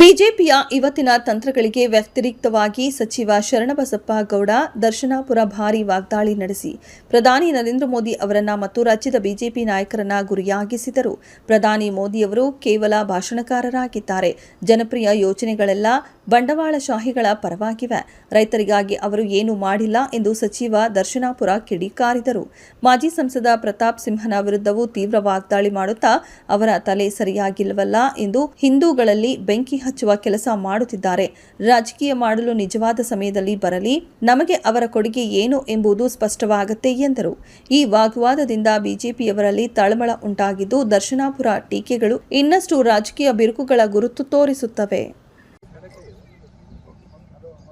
ಬಿಜೆಪಿಯ ಇವತ್ತಿನ ತಂತ್ರಗಳಿಗೆ ವ್ಯತಿರಿಕ್ತವಾಗಿ ಸಚಿವ ಶರಣಬಸಪ್ಪ ಗೌಡ ದರ್ಶನಾಪುರ ಭಾರಿ ವಾಗ್ದಾಳಿ ನಡೆಸಿ. ಪ್ರಧಾನಿ ನರೇಂದ್ರ ಮೋದಿ ಅವರನ್ನ ಮತ್ತು ರಾಜ್ಯದ ಬಿಜೆಪಿ ನಾಯಕರನ್ನ ಗುರಿಯಾಗಿಸಿದರು. ಪ್ರಧಾನಿ ಮೋದಿಯವರು ಕೇವಲ ಭಾಷಣಕಾರರಾಗಿದ್ದಾರೆ. ಜನಪ್ರಿಯ ಯೋಜನೆಗಳೆಲ್ಲ ಬಂಡವಾಳಶಾಹಿಗಳ ಪರವಾಗಿವೆ. ರೈತರಿಗಾಗಿ ಅವರು ಏನು ಮಾಡಿಲ್ಲ ಎಂದು ಸಚಿವ ದರ್ಶನಾಪುರ ಕಿಡಿಕಾರಿದರು ಮಾಜಿ ಸಂಸದ ಪ್ರತಾಪ್ ಸಿಂಹನ ವಿರುದ್ಧವೂ ತೀವ್ರ ವಾಗ್ದಾಳಿ ಮಾಡುತ್ತಾ ಅವರ ತಲೆ ಸರಿಯಾಗಿಲ್ಲವಲ್ಲ ಎಂದು ಹಿಂದೂಗಳಲ್ಲಿ ಬೆಂಕಿ ಹಚ್ಚುವ ಕೆಲಸ ಮಾಡುತ್ತಿದ್ದಾರೆ. ರಾಜಕೀಯ ಮಾಡಲು ನಿಜವಾದ ಸಮಯದಲ್ಲಿ ಬರಲಿ, ನಮಗೆ ಅವರ ಕೊಡುಗೆ ಏನು ಎಂಬುದು ಸ್ಪಷ್ಟವಾಗತ್ತೆ ಎಂದರು. ಈ ವಾಗ್ವಾದದಿಂದ ಬಿಜೆಪಿಯವರಲ್ಲಿ ತಳಮಳ ಉಂಟಾಗಿದ್ದು ದರ್ಶನಾಪುರ ಟೀಕೆಗಳು ಇನ್ನಷ್ಟು ರಾಜಕೀಯ ಬಿರುಕುಗಳ ಗುರುತು ತೋರಿಸುತ್ತವೆ.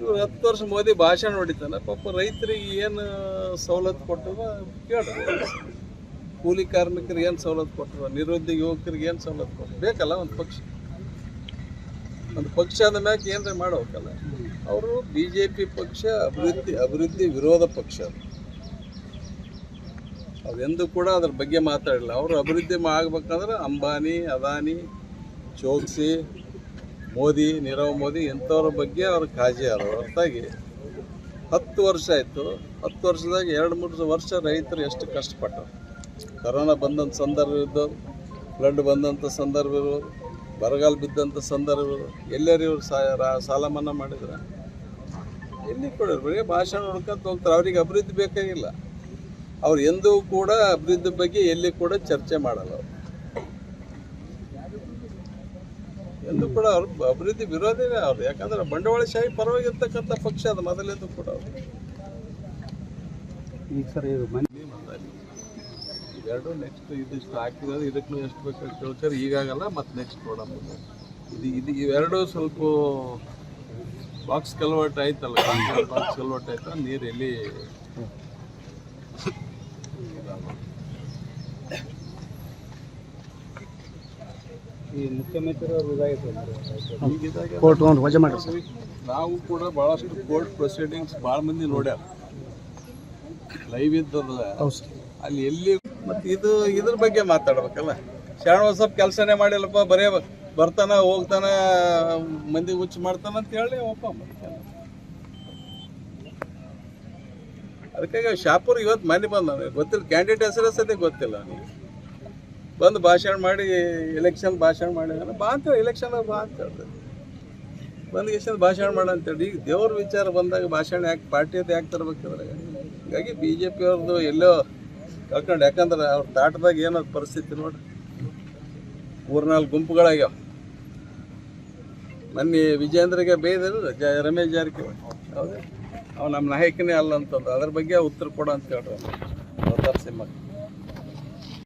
ಇವ್ರು ಹತ್ತು ವರ್ಷ ಮೋದಿ ಭಾಷಣ ಹೊಡಿತಾನೆ ಪಾಪ ರೈತರಿಗೆ ಏನು ಸವಲತ್ತು ಕೊಟ್ಟದ ಕೇಳ್ರಿ. ಕೂಲಿ ಕಾರ್ಮಿಕರಿಗೆ ಏನು ಸವಲತ್ತು ಕೊಟ್ಟದ ನಿರುದ್ಯೋಗ ಯುವಕರಿಗೆ ಏನು ಸವಲತ್ತು ಕೊಟ್ಟರು, ಬೇಕಲ್ಲ ಒಂದು ಪಕ್ಷ? ಒಂದು ಪಕ್ಷ ಅಂದ ಮ್ಯಾಕೆ ಏನ್ರ ಮಾಡ್ಬೇಕಲ್ಲ. ಅವರು ಬಿ ಜೆ ಪಿ ಪಕ್ಷ, ಅಭಿವೃದ್ಧಿ ಅಭಿವೃದ್ಧಿ ವಿರೋಧ ಪಕ್ಷ ಅದು. ಅವೆಂದೂ ಕೂಡ ಅದ್ರ ಬಗ್ಗೆ ಮಾತಾಡಲಿಲ್ಲ ಅವರು ಅಭಿವೃದ್ಧಿ ಆಗ್ಬೇಕಂದ್ರೆ ಅಂಬಾನಿ, ಅದಾನಿ, ಚೋಕ್ಸಿ ಮೋದಿ, ನೀರವ್ ಮೋದಿ ಇಂಥವ್ರ ಬಗ್ಗೆ ಅವ್ರ ಕಾಜಿ ಅವರು ಹೊರತಾಗಿ ಹತ್ತು ವರ್ಷ ಆಯಿತು. ಹತ್ತು ವರ್ಷದಾಗ ಎರಡು, ಮೂರು ವರ್ಷ ರೈತರು ಎಷ್ಟು ಕಷ್ಟಪಟ್ಟರು. ಕರೋನಾ ಬಂದಂಥ ಸಂದರ್ಭ ಇದ್ದವು ಫ್ಲಡ್ ಬಂದಂಥ ಸಂದರ್ಭ ಇರೋರು ಬರಗಾಲ ಬಿದ್ದಂಥ ಸಂದರ್ಭ ಎಲ್ಲರೂ ಇವರು ಸಾಲ ಮನ್ನಾ ಮಾಡಿದ್ರೆ. ಎಲ್ಲಿ ಕೊಡೋರು? ಬರೀ ಭಾಷಣ ಹುಡ್ಕೊಂತ ಹೋಗ್ತಾರೆ. ಅವ್ರಿಗೆ ಅಭಿವೃದ್ಧಿ ಬೇಕಾಗಿಲ್ಲ. ಅವ್ರು ಎಂದೂ ಕೂಡ ಅಭಿವೃದ್ಧಿ ಬಗ್ಗೆ ಎಲ್ಲಿ ಕೂಡ ಚರ್ಚೆ ಮಾಡಲ್ಲ ಅವ್ರು ಎಂದು ಕೂಡ ಅವ್ರು ಅಭಿವೃದ್ಧಿ ವಿರೋಧಿನೇ ಅವರು. ಯಾಕಂದ್ರೆ ಬಂಡವಾಳಶಾಹಿ ಪರವಾಗಿರ್ತಕ್ಕಂಥ ಪಕ್ಷ ಅದು ಮೊದಲೆಂದು ಕೂಡ ಅವರು. ಈಗ ಸರ್ ಇದು ಮನೆ ಇವೆರಡು ನೆಕ್ಸ್ಟ್ ಇದಿಷ್ಟು ಹಾಕಿದ್ರೆ ಇದಕ್ಕೂ ಎಷ್ಟು ಬೇಕು ಕೇಳ್ತಾರೆ? ಈಗಾಗಲ್ಲ ಮತ್ತು ನೆಕ್ಸ್ಟ್ ನೋಡೋಣ. ಇದು ಇದು ಇವೆರಡು ಸ್ವಲ್ಪ ಬಾಕ್ಸ್ ಕಲ್ವರ್ಟ್ ಆಯ್ತಲ್ಲ ಬಾಕ್ಸ್ ಕಲ್ವರ್ಟ್ ಆಯ್ತಲ್ಲ ನೀರು ಎಲ್ಲಿ ಈ ಇದಾಗಿತ್ತು ಕೋರ್ಟ್ ಒಂದು ವಜಾ ಮಾಡಿ ಸರ್. ನಾವು ಕೂಡ ಬಹಳಷ್ಟು ಕೋರ್ಟ್ ಪ್ರೊಸೀಡಿಂಗ್ಸ್ ಭಾಳ ಮಂದಿ ನೋಡ್ಯಾರ. ಲೈವ್ ಇದ್ದ ಹೌದು ಅಲ್ಲಿ ಎಲ್ಲಿ ಮತ್ತೆ ಇದು ಇದ್ರ ಬಗ್ಗೆ ಮಾತಾಡ್ಬೇಕಲ್ಲ. ಶರಣ ಸ್ವಲ್ಪ ಕೆಲಸನೇ ಮಾಡಿಲ್ಲಪ್ಪ ಬರೇ ಬರ್ತಾನ ಹೋಗ್ತಾನ ಮಂದಿ ಹುಚ್ಚು ಮಾಡ್ತಾನ ಅಂತ ಹೇಳಿ ಒಪ್ಪ. ಅದಕ್ಕಾಗಿ ಶಾಪುರ್ ಇವತ್ತು ಮನೆ ಬಂದ ಗೊತ್ತಿಲ್ಲ ಕ್ಯಾಂಡಿಡೇಟ್ ಹೆಸರು ಸದ್ಯ ಗೊತ್ತಿಲ್ಲ ಅವನಿಗೆ. ಬಂದು ಭಾಷಣ ಮಾಡಿ ಎಲೆಕ್ಷನ್ ಭಾಷಣ ಮಾಡಿದಾನೆ ಬಾ ಅಂತೇಳಿ ಎಲೆಕ್ಷನ್ ಬಾ ಅಂತ ಹೇಳ್ತಾರೆ. ಬಂದು ಎಷ್ಟು ಭಾಷಣ ಮಾಡ ಅಂತೇಳಿ ಈಗ ದೇವ್ರ ವಿಚಾರ ಬಂದಾಗ ಭಾಷಣ ಯಾಕೆ ಪಾರ್ಟಿಯದ್ದು ಯಾಕೆ ತರ್ಬೇಕಂದ್ರೆ ಹೀಗಾಗಿ ಬಿ ಜೆ ಪಿ ಅವ್ರದ್ದು ಎಲ್ಲೋ ಕಳ್ಕೊಂಡು, ಯಾಕಂದ್ರೆ ಅವ್ರ ತಾಟದಾಗ ಏನೋ ಪರಿಸ್ಥಿತಿ ನೋಡ್ರಿ. ಮೂರ್ನಾಲ್ಕು ಗುಂಪುಗಳಾಗ್ಯಾವ. ಮೊನ್ನೆ ವಿಜೇಂದ್ರಿಗೆ ಬೇಯ್ದರು ಜ, ರಮೇಶ್ ಜಾರಕಿಹೊಳಿ. ಹೌದು. ಅವ ನಮ್ಮ ನಾಯಕನೇ ಅಲ್ಲ ಅಂತಂದು. ಅದ್ರ ಬಗ್ಗೆ ಉತ್ತರ ಕೊಡು ಅಂತ ಹೇಳ್ರಿ. ಅವ್ರು ಸಿಂಹ